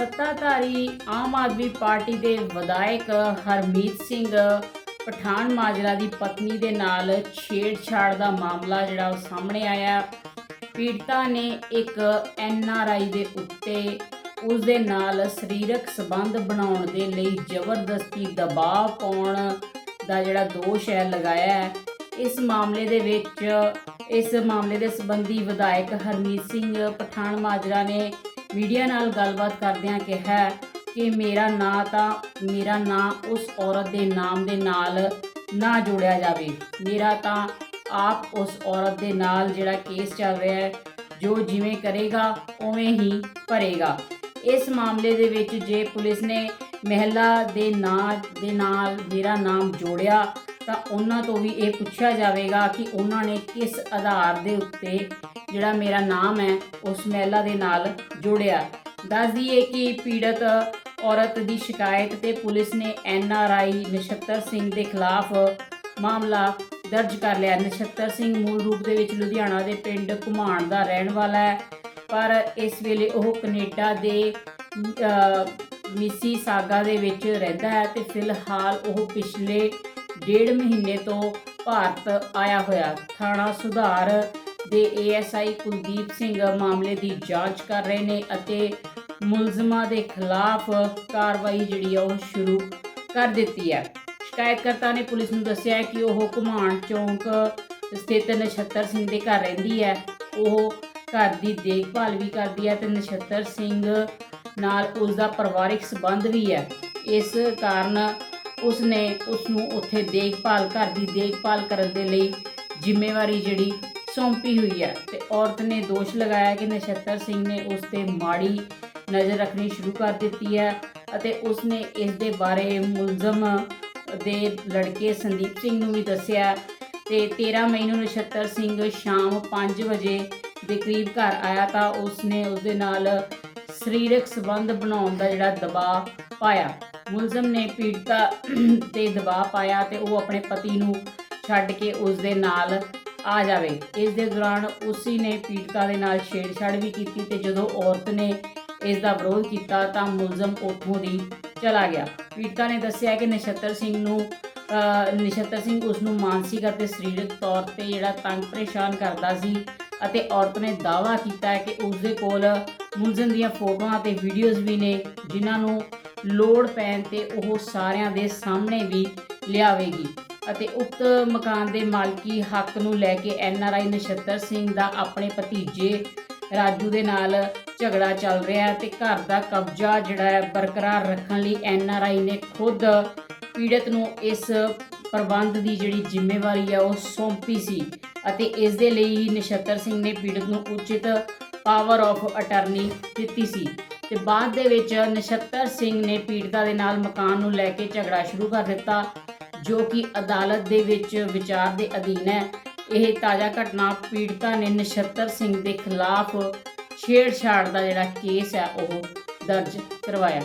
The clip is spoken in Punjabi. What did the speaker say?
ਸੱਤਾਧਾਰੀ ਆਮ ਆਦਮੀ ਪਾਰਟੀ ਦੇ ਵਿਧਾਇਕ ਹਰਮੀਤ ਸਿੰਘ ਪਠਾਨ ਮਾਜਰਾ ਦੀ ਪਤਨੀ ਦੇ ਨਾਲ ਛੇੜਛਾੜ ਦਾ ਮਾਮਲਾ ਜਿਹੜਾ ਉਹ ਸਾਹਮਣੇ ਆਇਆ। ਪੀੜਤਾ ਨੇ ਇੱਕ ਐਨ ਆਰ ਆਈ ਦੇ ਉੱਤੇ ਉਸ ਦੇ ਨਾਲ ਸਰੀਰਕ ਸੰਬੰਧ ਬਣਾਉਣ ਦੇ ਲਈ ਜ਼ਬਰਦਸਤੀ ਦਬਾਅ ਪਾਉਣ ਦਾ ਜਿਹੜਾ ਦੋਸ਼ ਹੈ ਲਗਾਇਆ ਹੈ। ਇਸ ਮਾਮਲੇ ਦੇ ਵਿੱਚ, ਇਸ ਮਾਮਲੇ ਦੇ ਸੰਬੰਧੀ ਵਿਧਾਇਕ ਹਰਮੀਤ ਸਿੰਘ ਪਠਾਨ ਮਾਜਰਾ ਨੇ ਮੀਡੀਆ ਨਾਲ ਗੱਲਬਾਤ ਕਰਦਿਆਂ ਕਿਹਾ ਕਿ ਮੇਰਾ ਨਾਂ ਤਾਂ, ਮੇਰਾ ਨਾਂ ਉਸ ਔਰਤ ਦੇ ਨਾਮ ਦੇ ਨਾਲ ਨਾ ਜੋੜਿਆ ਜਾਵੇ। ਮੇਰਾ ਤਾਂ ਆਪ ਉਸ ਔਰਤ ਦੇ ਨਾਲ ਜਿਹੜਾ ਕੇਸ ਚੱਲ ਰਿਹਾ ਹੈ, ਜੋ ਜਿਵੇਂ ਕਰੇਗਾ, ਉਵੇਂ ਹੀ ਭਰੇਗਾ। ਇਸ ਮਾਮਲੇ ਦੇ ਵਿੱਚ ਜੇ ਪੁਲਿਸ ਨੇ ਮਹਿਲਾ ਦੇ ਨਾਂ, ਦੇ ਨਾਲ ਮੇਰਾ ਨਾਮ ਜੋੜਿਆ ਤਾਂ ਉਹਨਾਂ ਤੋਂ ਵੀ ਇਹ ਪੁੱਛਿਆ ਜਾਵੇਗਾ ਕਿ ਉਹਨਾਂ ਨੇ ਕਿਸ ਆਧਾਰ ਦੇ ਉੱਤੇ ਜਿਹੜਾ ਮੇਰਾ ਨਾਮ ਹੈ, ਉਸ ਮਹਿਲਾ ਦੇ ਨਾਲ ਜੋੜਿਆ। ਦੱਸ ਦਈਏ ਕਿ ਪੀੜਤ ਔਰਤ ਦੀ ਸ਼ਿਕਾਇਤ ਤੇ ਪੁਲਿਸ ਨੇ N R I Nachhattar Singh ਦੇ ਖਿਲਾਫ ਮਾਮਲਾ ਦਰਜ ਕਰ ਲਿਆ। ਨਛੱਤਰ ਸਿੰਘ ਮੂਲ ਰੂਪ ਦੇ ਵਿੱਚ ਲੁਧਿਆਣਾ ਦੇ ਪਿੰਡ ਘੁਮਾਣ ਦਾ ਰਹਿਣ ਵਾਲਾ ਹੈ, ਪਰ ਇਸ ਵੇਲੇ ਉਹ ਕੈਨੇਡਾ ਦੇ ਮਿਸੀ ਸਾਗਾ ਦੇ ਵਿੱਚ ਰਹਿੰਦਾ ਹੈ ਤੇ ਫਿਲਹਾਲ ਉਹ ਪਿਛਲੇ ਡੇਢ ਮਹੀਨੇ ਤੋਂ ਭਾਰਤ ਆਇਆ ਹੋਇਆ। ਥਾਣਾ ਸੁਧਾਰ ਦੇ ਏਐਸਆਈ ਕੁਲਦੀਪ ਸਿੰਘ ਮਾਮਲੇ ਦੀ ਜਾਂਚ ਕਰ ਰਹੇ ਨੇ ਅਤੇ ਮੁਲਜ਼ਮਾਂ ਦੇ ਖਿਲਾਫ ਕਾਰਵਾਈ ਜਿਹੜੀ ਆ ਉਹ ਸ਼ੁਰੂ ਕਰ ਦਿੱਤੀ ਹੈ। ਸ਼ਿਕਾਇਤਕਰਤਾ ਨੇ ਪੁਲਿਸ ਨੂੰ ਦੱਸਿਆ ਕਿ ਉਹ ਘੁਮਾਣ ਚੌਂਕ ਸਥਿਤ ਨਛੱਤਰ ਸਿੰਘ ਦੇ ਘਰ ਰਹਿੰਦੀ ਹੈ। ਉਹ ਘਰ ਦੀ ਦੇਖਭਾਲ ਵੀ ਕਰਦੀ ਹੈ ਤੇ ਨਛੱਤਰ ਸਿੰਘ ਨਾਲ ਉਸ ਦਾ ਪਰਿਵਾਰਿਕ ਸੰਬੰਧ ਵੀ ਹੈ। ਇਸ ਕਾਰਨ ਉਸ ਨੇ ਉਸ ਨੂੰ ਉੱਥੇ ਦੇਖਭਾਲ, ਘਰ ਦੀ ਦੇਖਭਾਲ ਕਰਨ ਦੇ ਲਈ ਜ਼ਿੰਮੇਵਾਰੀ ਜਿਹੜੀ ਸੌਂਪੀ ਹੋਈ ਹੈ ਤੇ ਔਰਤ ਨੇ ਦੋਸ਼ ਲਗਾਇਆ ਕਿ ਨਛੱਤਰ ਸਿੰਘ ਨੇ ਉਸ ਤੇ ਮਾੜੀ ਨਜ਼ਰ ਰੱਖਣੀ ਸ਼ੁਰੂ ਕਰ ਦਿੱਤੀ ਹੈ ਅਤੇ ਉਸ ਨੇ ਇਸ ਦੇ ਬਾਰੇ ਮੁਲਜ਼ਮ ਦੇ ਲੜਕੇ ਸੰਦੀਪ ਸਿੰਘ ਨੂੰ ਵੀ ਦੱਸਿਆ। ਤੇ 13 ਮਈ ਨੂੰ ਨਛੱਤਰ ਸਿੰਘ ਸ਼ਾਮ 5 ਵਜੇ ਦੇ ਕਰੀਬ ਘਰ ਆਇਆ ਤਾਂ ਉਸ ਨੇ ਉਸ ਦੇ ਨਾਲ ਸਰੀਰਕ ਸੰਬੰਧ ਬਣਾਉਣ ਦਾ ਜਿਹੜਾ ਦਬਾਅ ਪਾਇਆ। ਮੁਲਜ਼ਮ ਨੇ ਪੀੜਤਾ ਤੇ ਦਬਾਅ ਪਾਇਆ ਤੇ ਉਹ ਆਪਣੇ ਪਤੀ ਨੂੰ ਛੱਡ ਕੇ ਉਸ ਦੇ ਨਾਲ ਆ ਜਾਵੇ। ਇਸ ਦੇ ਦੌਰਾਨ ਉਸੀ ਨੇ ਪੀੜਤਾ ਦੇ ਨਾਲ ਛੇੜਛਾੜ ਵੀ ਕੀਤੀ ਤੇ ਜਦੋਂ ਔਰਤ ਨੇ ਇਸ ਦਾ ਵਿਰੋਧ ਕੀਤਾ ਤਾਂ ਮੁਲਜ਼ਮ ਉੱਥੋਂ ਦੀ ਚਲਾ ਗਿਆ। ਪੀੜਤਾ ਨੇ ਦੱਸਿਆ ਕਿ ਨਛੱਤਰ ਸਿੰਘ ਨੂੰ ਨਛੱਤਰ ਸਿੰਘ ਉਸ ਨੂੰ ਮਾਨਸਿਕ ਅਤੇ ਸਰੀਰਕ ਤੌਰ ਤੇ ਜਿਹੜਾ ਤੰਗ ਪਰੇਸ਼ਾਨ ਕਰਦਾ ਸੀ ਅਤੇ ਔਰਤ ਨੇ ਦਾਅਵਾ ਕੀਤਾ ਹੈ ਕਿ ਉਸ ਦੇ ਕੋਲ ਮੁਲਜ਼ਮ ਦੀਆਂ ਫੋਟੋਆਂ ਤੇ ਵੀਡੀਓਜ਼ ਵੀ ਨੇ ਜਿਨ੍ਹਾਂ ਨੂੰ ਲੋੜ ਪੈਣ ਤੇ ਉਹ ਸਾਰਿਆਂ ਦੇ ਸਾਹਮਣੇ ਵੀ ਲਿਆਵੇਗੀ। ਅਤੇ ਉਕਤ ਮਕਾਨ ਦੇ ਮਾਲਕੀ ਹੱਕ ਨੂੰ ਲੈ ਕੇ N R I Nachhattar Singh ਦਾ ਆਪਣੇ ਭਤੀਜੇ ਰਾਜੂ ਦੇ ਨਾਲ ਝਗੜਾ ਚੱਲ ਰਿਹਾ ਹੈ ਤੇ ਘਰ ਦਾ ਕਬਜ਼ਾ ਜਿਹੜਾ ਹੈ ਬਰਕਰਾਰ ਰੱਖਣ ਲਈ ਐਨ ਆਰ ਆਈ ਨੇ ਖੁਦ ਪੀੜਤ ਨੂੰ ਇਸ ਪ੍ਰਬੰਧ ਦੀ ਜਿਹੜੀ ਜ਼ਿੰਮੇਵਾਰੀ ਹੈ ਉਹ ਸੌਂਪੀ ਸੀ ਅਤੇ ਇਸ ਦੇ ਲਈ ਨਛੱਤਰ ਸਿੰਘ ਨੇ ਪੀੜਤ ਨੂੰ ਉਚਿਤ ਪਾਵਰ ਆਫ ਅਟਾਰਨੀ ਦਿੱਤੀ ਸੀ। ਤੇ ਬਾਅਦ ਦੇ ਵਿੱਚ ਨਛੱਤਰ ਸਿੰਘ ਨੇ ਪੀੜਤਾ ਦੇ ਨਾਲ ਮਕਾਨ ਨੂੰ ਲੈ ਕੇ ਝਗੜਾ ਸ਼ੁਰੂ ਕਰ ਦਿੱਤਾ, ਜੋ ਕਿ ਅਦਾਲਤ ਦੇ ਵਿੱਚ ਵਿਚਾਰ ਦੇ ਅਧੀਨ ਹੈ। ਇਹ ਤਾਜ਼ਾ ਘਟਨਾ ਪੀੜਤਾ ਨੇ ਨਛੱਤਰ ਸਿੰਘ ਦੇ ਖਿਲਾਫ ਛੇੜਛਾੜ ਦਾ ਜਿਹੜਾ ਕੇਸ ਹੈ, ਉਹ ਦਰਜ ਕਰਵਾਇਆ।